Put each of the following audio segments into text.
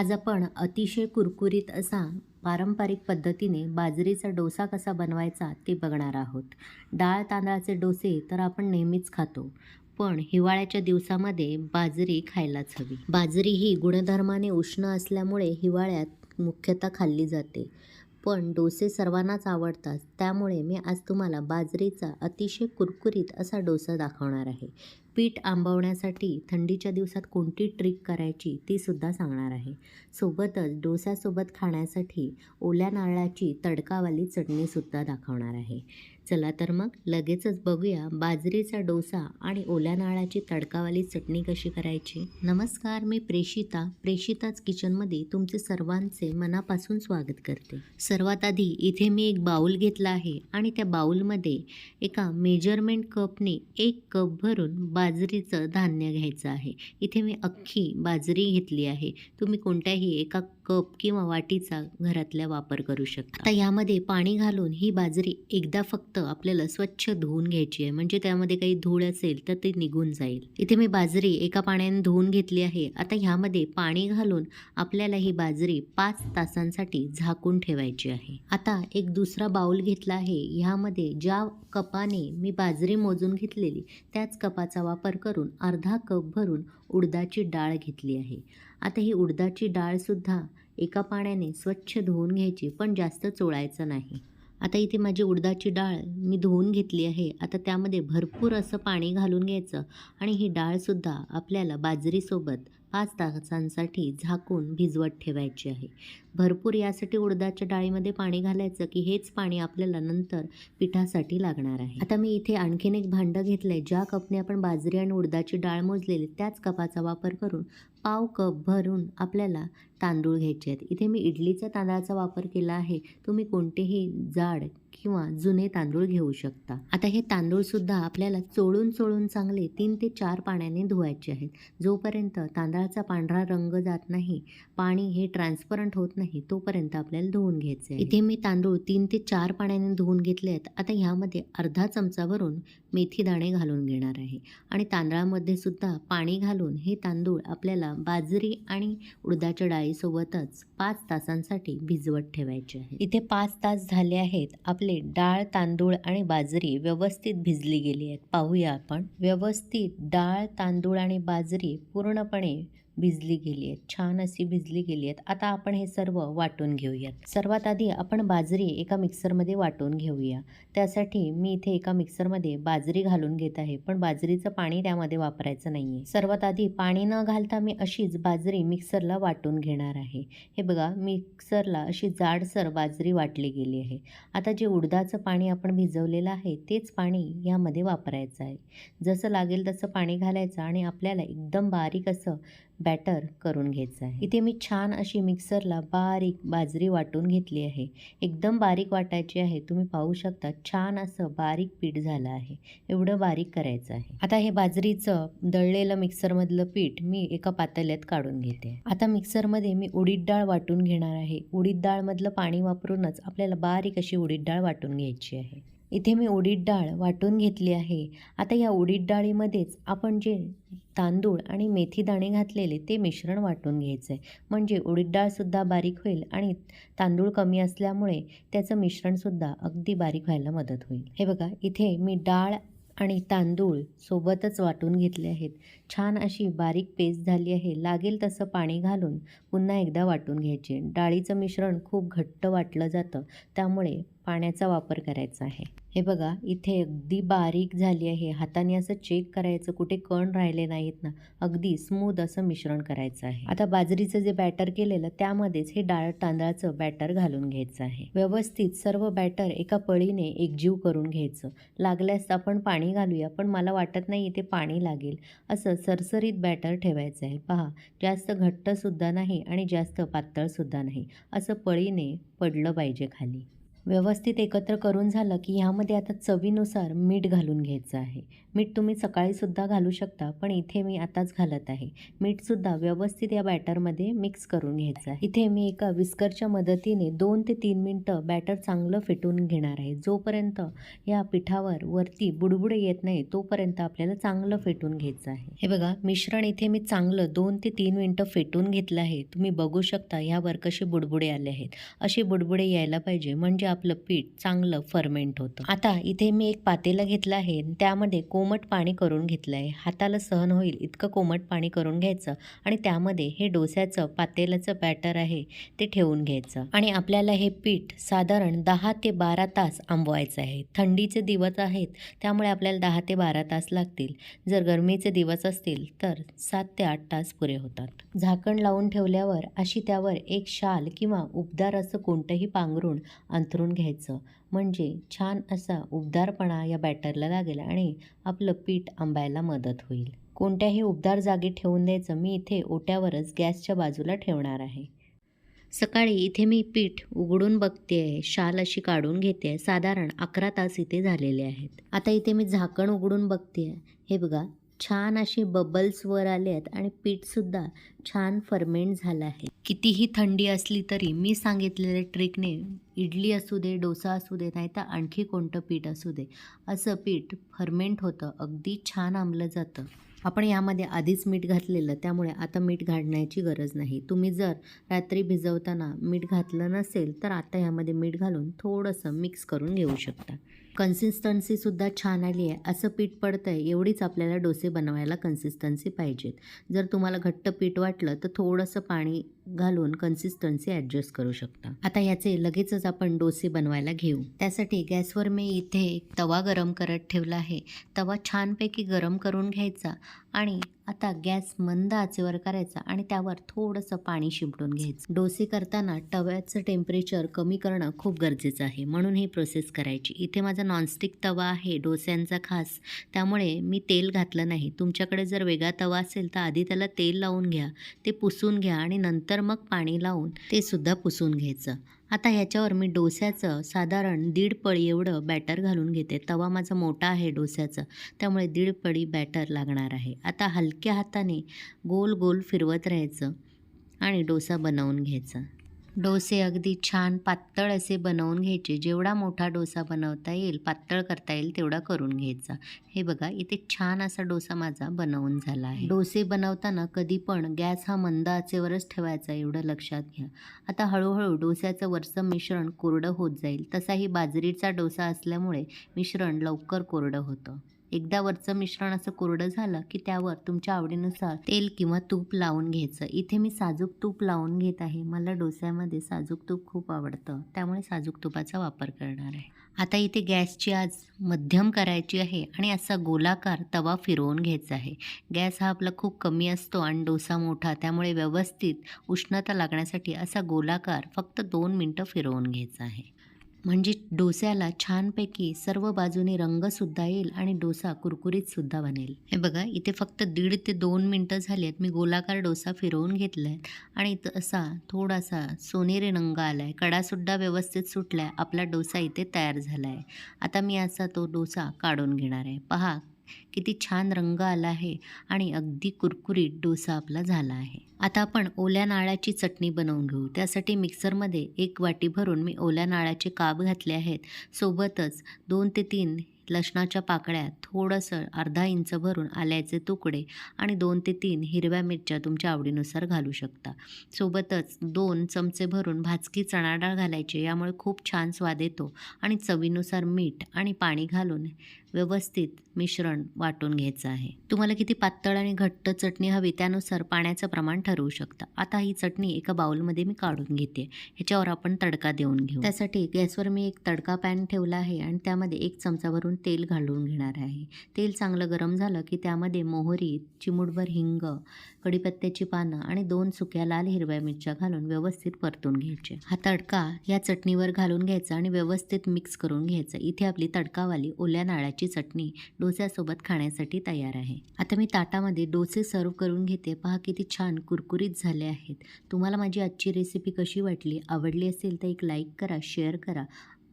आज आपण अतिशय कुरकुरीत असा पारंपरिक पद्धतीने बाजरीचा डोसा कसा बनवायचा ते बघणार आहोत. डाळ तांदळाचे डोसे तर आपण नेहमीच खातो पण हिवाळ्याच्या दिवसामध्ये बाजरी खायलाच हवी. बाजरी ही गुणधर्माने उष्ण असल्यामुळे हिवाळ्यात मुख्यतः खाल्ली जाते पण डोसे सर्वांनाच आवडतात त्यामुळे मी आज तुम्हाला बाजरीचा अतिशय कुरकुरीत असा डोसा दाखवणार आहे. पीठ आंबवण्यासाठी थंडीच्या दिवसात कोणती ट्रिक करायची ती सुद्धा सांगणार आहे. सोबतच डोस्यासोबत खाण्यासाठी ओल्या नारळाची तडकावाली चटणीसुद्धा दाखवणार आहे. चला तर मग लगेचच बघूया बाजरीचा डोसा आणि ओल्या नारळाची तडकावाली चटणी कशी करायची. नमस्कार मी प्रेषिता. प्रेषिताच किचनमध्ये तुमचे सर्वांचे मनापासून स्वागत करते. सर्वात आधी इथे मी एक बाऊल घेतला आहे आणि त्या बाऊलमध्ये एका मेजरमेंट कपने एक कप भरून बाजरीचं धान्य घ्यायचं आहे. इथे मी अख्खी बाजरी घेतली आहे. तुम्ही कोणत्याही एका कप किंवा वाटीचा घरातल्या वापर करू शकता. आता यामध्ये पाणी घालून ही बाजरी एकदा फक्त आपल्याला स्वच्छ धुवून घ्यायची आहे. म्हणजे त्यामध्ये काही धूळ असेल तर ते निघून जाईल. इथे मी बाजरी एका पाण्याने धुवून घेतली आहे. आता ह्यामध्ये पाणी घालून आपल्याला ही बाजरी पाच तासांसाठी झाकून ठेवायची आहे. आता एक दुसरा बाऊल घेतला आहे. ह्यामध्ये ज्या कपाने मी बाजरी मोजून घेतलेली त्याच कपाचा वापर करून अर्धा कप भरून उडदाची डाळ घेतली आहे. आता ही उडदाची डाळसुद्धा एका पाण्याने स्वच्छ धुवून घ्यायची पण जास्त चोळायचं नाही. आता इथे माझी उडदाची डाळ मी धुवून घेतली आहे. आता त्यामध्ये भरपूर असं पाणी घालून घ्यायचं आणि ही डाळसुद्धा आपल्याला बाजरीसोबत पाच तासांसाठी झाकून भिजवत ठेवायची आहे. भरपूर यासाठी उडदाच्या डाळीमध्ये पाणी घालायचं की हेच पाणी आपल्याला नंतर पिठासाठी लागणार आहे. आता मी इथे आणखीन एक भांडं घेतलं आहे ज्या कपने आपण बाजरी आणि उडदाची डाळ मोजलेली त्याच कपाचा वापर करून पाव कप भरून आपल्याला तांदूळ घ्यायचे आहेत. इथे मी इडलीच्या तांदळाचा वापर केला आहे. तुम्ही कोणतेही जाड किंवा जुने तांदूळ घेऊ शकता. आता हे तांदूळसुद्धा आपल्याला चोळून चोळून चांगले तीन ते चार पाण्याने धुवायचे आहेत. जोपर्यंत तांदळाचा पांढरा रंग जात नाही पाणी हे ट्रान्सपरंट होत नाही तोपर्यंत आपल्याला धुवून घ्यायचे आहे. इथे मी तांदूळ तीन ते चार पाण्याने धुवून घेतले आहेत. आता ह्यामध्ये अर्धा चमचा भरून मेथी दाणे घालून घेणार आहे. आणि तांदळामध्ये सुद्धा पाणी घालून हे तांदूळ आपल्याला बाजरी आणि उडदाच्या डाळीसोबतच पाच तासांसाठी भिजवत ठेवायचे आहे. इथे पाच तास झाले आहेत. आपले डाळ तांदूळ आणि बाजरी व्यवस्थित भिजली गेली आहेत. पाहूया आपण. व्यवस्थित डाळ तांदूळ आणि बाजरी पूर्णपणे भिजली गेली आहेत छान अशी भिजली गेली आहेत. आता आपण हे सर्व वाटून घेऊयात. सर्वात आधी आपण बाजरी एका मिक्सरमध्ये वाटून घेऊया. त्यासाठी मी इथे एका मिक्सरमध्ये बाजरी घालून घेत आहे पण बाजरीचं पाणी त्यामध्ये वापरायचं नाही आहे सर्वात आधी पाणी न घालता मी अशीच बाजरी मिक्सरला वाटून घेणार आहे. हे बघा मिक्सरला अशी जाडसर बाजरी वाटली गेली आहे. आता जे उडदाचं पाणी आपण भिजवलेलं आहे तेच पाणी यामध्ये वापरायचं आहे. जसं लागेल तसं पाणी घालायचं आणि आपल्याला एकदम बारीक असं बॅटर करून घ्यायचं आहे. इथे मी छान अशी मिक्सरला बारीक बाजरी वाटून घेतली आहे. एकदम बारीक वाटायची आहे. तुम्ही पाहू शकता छान असं बारीक पीठ झालं आहे. एवढं बारीक करायचं आहे. आता हे बाजरीचं दळलेलं मिक्सरमधलं पीठ मी एका पातेल्यात काढून घेते. आता मिक्सरमध्ये मी उडीद डाळ वाटून घेणार आहे. उडीद डाळमधलं पाणी वापरूनच आपल्याला बारीक अशी उडीद डाळ वाटून घ्यायची आहे. इथे मी उडीद डाळ वाटून घेतली आहे. आता या उडीद डाळीमध्येच आपण जे तांदूळ आणि मेथी दाणे घातलेले ते मिश्रण वाटून घ्यायचं आहे म्हणजे उडीद डाळसुद्धा बारीक होईल आणि तांदूळ कमी असल्यामुळे त्याचं मिश्रणसुद्धा अगदी बारीक व्हायला मदत होईल. हे बघा इथे मी डाळ आणि तांदूळ सोबतच वाटून घेतले आहेत. छान अशी बारीक पेस्ट झाली आहे. लागेल तसं पाणी घालून पुन्हा एकदा वाटून घ्यायचे. डाळीचं मिश्रण खूप घट्ट वाटलं जातं. त्यामुळे पाण्याचा वापर करायचा आहे. हे बघा इथे अगदी बारीक झाली आहे. हाताने असं चेक करायचं. कुठे कण राहिले नाहीत ना. अगदी स्मूथ असं मिश्रण करायचं आहे. आता बाजरीचं जे बॅटर केलेलं त्यामध्येच हे डाळ तांदळाचं बॅटर घालून घ्यायचं आहे. व्यवस्थित सर्व बॅटर एका पळीने एकजीव करून घ्यायचं. लागल्यास आपण पाणी घालूया पण मला वाटत नाही इथे पाणी लागेल. असं सरसरीत बॅटर ठेवायचं आहे. पहा जास्त घट्टसुद्धा नाही आणि जास्त पातळसुद्धा नाही. असं पळीने पडलं पाहिजे खाली. व्यवस्थित एकत्र करून झालं की ह्यामध्ये आता चवीनुसार मीठ घालून घ्यायचं आहे. मीठ तुम्ही सकाळीसुद्धा घालू शकता पण इथे मी आताच घालत आहे. मीठसुद्धा व्यवस्थित या बॅटरमध्ये मिक्स करून घ्यायचं आहे. इथे मी एका विस्करच्या मदतीने दोन ते तीन मिनटं बॅटर चांगलं फेटून घेणार आहे. जोपर्यंत या पिठावर वरती बुडबुडे येत नाही तोपर्यंत आपल्याला चांगलं फेटून घ्यायचं आहे. हे बघा मिश्रण इथे मी चांगलं दोन ते तीन मिनटं फेटून घेतलं आहे. तुम्ही बघू शकता ह्यावर कसे बुडबुडे आले आहेत. असे बुडबुडे यायला पाहिजे. म्हणजे आपलं पीठ चांगलं फर्मेंट होतं. आता इथे मी एक पातेलं घेतलं आहे. त्यामध्ये कोमट पाणी करून घेतलं आहे हाताला सहन होईल इतकं कोमट पाणी करून घ्यायचं आणि त्यामध्ये हे डोस्याचं पातेल्याचं बॅटर आहे ते ठेवून घ्यायचं. आणि आपल्याला हे पीठ साधारण दहा ते बारा तास आंबवायचं आहे. थंडीचे दिवस आहेत त्यामुळे आपल्याला दहा ते बारा तास लागतील. जर गरमीचे दिवस असतील तर सात ते आठ तास पुरे होतात. झाकण लावून ठेवल्यावर अशी त्यावर एक शाल किंवा उबदार असं कोणतंही पांघरून अंथरून घ्यायचं. म्हणजे छान असा उबदारपणा या बॅटरला लागेल आणि आपलं पीठ आंबायला मदत होईल. कोणत्याही उबदार जागी ठेवून द्यायचं मी इथे ओट्यावरच गॅसच्या बाजूला ठेवणार आहे. सकाळी इथे मी पीठ उघडून बघते आहे शाल अशी काढून घेते आहे साधारण अकरा तास इथे झालेले आहेत. आता इथे मी झाकण उघडून बघते आहे हे बघा छान असे बबल्स वर आले आहेत आणि पीठसुद्धा छान फर्मेंट झालं आहे. कितीही थंडी असली तरी मी सांगितलेल्या ट्रिकने इडली असू दे डोसा असू दे नाही तर आणखी कोणतं पीठ असू दे असं पीठ फर्मेंट होतं अगदी छान आंबलं जातं. आपण यामध्ये आधीच मीठ घातलेलं त्यामुळे आता मीठ घालण्याची गरज नाही. तुम्ही जर रात्री भिजवताना मीठ घातलं नसेल तर आता यामध्ये मीठ घालून थोडंसं मिक्स करून घेऊ शकता. कन्सिस्टन्सीसुद्धा छान आली आहे. असं पीठ पडतं आहे एवढीच आपल्याला डोसे बनवायला कन्सिस्टन्सी पाहिजेत. जर तुम्हाला घट्ट पीठ वाटलं तर थोडंसं पाणी घालून कन्सिस्टन्सी ॲडजस्ट करू शकता. आता याचे लगेचच आपण डोसे बनवायला घेऊ. त्यासाठी गॅसवर मी इथे एक तवा गरम करत ठेवला आहे. तवा छानपैकी गरम करून घ्यायचा. आणि आता गॅस मंद आचेवर करायचा आणि त्यावर थोडंसं पाणी शिंपडून घ्यायचं. डोसे करताना तव्याचं टेम्परेचर कमी करणं खूप गरजेचं आहे. म्हणून ही प्रोसेस करायची. इथे माझा नॉनस्टिक तवा आहे डोस्यांचा खास. त्यामुळे मी तेल घातलं नाही. तुमच्याकडे जर वेगळा तवा असेल तर आधी त्याला तेल लावून घ्या. ते पुसून घ्या आणि नंतर मग पाणी लावून ते सुद्धा पुसून घ्यायचं. आता ह्याच्यावर मी डोस्याचं साधारण दीड पळी एवढं बॅटर घालून घेते. तवा माझा मोठा आहे डोस्याचं. त्यामुळे दीड पळी बॅटर लागणार आहे. आता हलक्या हाताने गोल गोल फिरवत राहायचं आणि डोसा बनवून घ्यायचा. डोसे अगदी छान पातळ असे बनवून घ्यायचे. जेवढा मोठा डोसा बनवता येईल पातळ करता येईल तेवढा करून घ्यायचा. हे बघा इथे छान असा डोसा माझा बनवून झाला आहे. डोसे बनवताना कधी पण गॅस हा मंद आचेवरच ठेवायचा एवढं लक्षात घ्या. आता हळूहळू डोस्याचं वरचं मिश्रण कोरडं होत जाईल. तसाही बाजरीचा डोसा असल्यामुळे मिश्रण लवकर कोरडं होतं. एकदा वरचं मिश्रण असं कोरडं झालं की त्यावर तुमच्या आवडीनुसार तेल किंवा तूप लावून घ्यायचं. इथे मी साजूक तूप लावून घेत आहे. मला डोस्यामध्ये साजूक तूप खूप आवडतं. त्यामुळे साजूक तुपाचा वापर करणार आहे. आता इथे गॅसची आज मध्यम करायची आहे आणि असा गोलाकार तवा फिरवून घ्यायचा आहे. गॅस हा आपला खूप कमी असतो आणि डोसा मोठा त्यामुळे व्यवस्थित उष्णता लागण्यासाठी असा गोलाकार फक्त दोन मिनटं फिरवून घ्यायचा आहे. म्हणजे डोस्याला छानपैकी सर्व बाजूने रंगसुद्धा येईल आणि डोसा कुरकुरीतसुद्धा बनेल. हे बघा इथे फक्त दीड ते दोन मिनटं झाली आहेत मी गोलाकार डोसा फिरवून घेतला आहे आणि असा थोडासा सोनेरी रंग आला आहे कडासुद्धा व्यवस्थित सुटला आहे आपला डोसा इथे तयार झाला आहे आता मी असा तो डोसा काढून घेणार आहे. पहा किती छान रंग आला आहे आणि अगदी कुरकुरीत डोसा आपला झाला आहे. आता आपण ओल्या नाळ्याची चटणी बनवून घेऊ. त्यासाठी मिक्सरमध्ये एक वाटी भरून मी ओल्या नाळ्याचे काप घातले आहेत. सोबतच दोन ते तीन लसणाच्या पाकळ्या थोडंसं अर्धा इंच भरून आल्याचे तुकडे आणि दोन ते तीन हिरव्या मिरच्या तुमच्या आवडीनुसार घालू शकता. सोबतच दोन चमचे भरून भाजकी चणा डाळ घालायची यामुळे खूप छान स्वाद येतो आणि चवीनुसार मीठ आणि पाणी घालून व्यवस्थित मिश्रण वाटून घ्यायचं आहे. तुम्हाला किती पातळ आणि घट्ट चटणी हवी त्यानुसार पाण्याचं प्रमाण ठरवू शकता. आता ही चटणी एका बाउलमध्ये मी काढून घेते. ह्याच्यावर आपण तडका देऊन घेऊ. त्यासाठी गॅसवर मी एक तडका पॅन ठेवला आहे आणि त्यामध्ये एक चमचा भरून तेल घालून घेणार आहे. तेल चांगलं गरम झालं की त्यामध्ये मोहरी चिमूटभर हिंग कढीपत्त्याची पानं आणि दोन सुक्या लाल हिरव्या मिरच्या घालून व्यवस्थित परतून घ्यायचे. हा तडका या चटणीवर घालून घ्यायचा आणि व्यवस्थित मिक्स करून घ्यायचा. इथे आपली तडकावाली ओल्या नाळ्याची चटणी डोस्यासोबत खाण्यासाठी तयार आहे. आता मी ताटामध्ये डोसे सर्व करून घेते. पहा किती छान कुरकुरीत झाले आहेत. तुम्हाला माझी आजची रेसिपी कशी वाटली आवडली असेल तर एक लाईक करा शेअर करा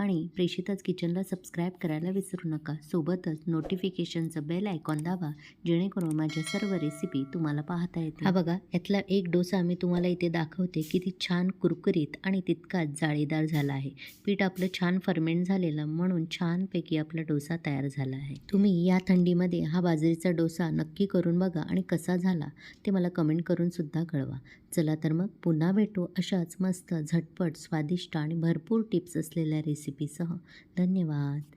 आणि प्रेषिताच किचनला सबस्क्राईब करायला विसरू नका. सोबतच नोटिफिकेशनचं बेल आयकॉन दाबा जेणेकरून माझ्या सर्व रेसिपी तुम्हाला पाहता येतील. हा बघा यातला एक डोसा मी तुम्हाला इथे दाखवते किती छान कुरकुरीत आणि तितकाच जाळीदार झाला आहे. पीठ आपलं छान फर्मेंट झालेलं म्हणून छानपैकी आपला डोसा तयार झाला आहे. तुम्ही या थंडीमध्ये हा बाजरीचा डोसा नक्की करून बघा आणि कसा झाला ते मला कमेंट करून सुद्धा कळवा. चला तर मग पुन्हा भेटू अशाच मस्त झटपट स्वादिष्ट आणि भरपूर टिप्स असलेल्या रेसिपीसह धन्यवाद.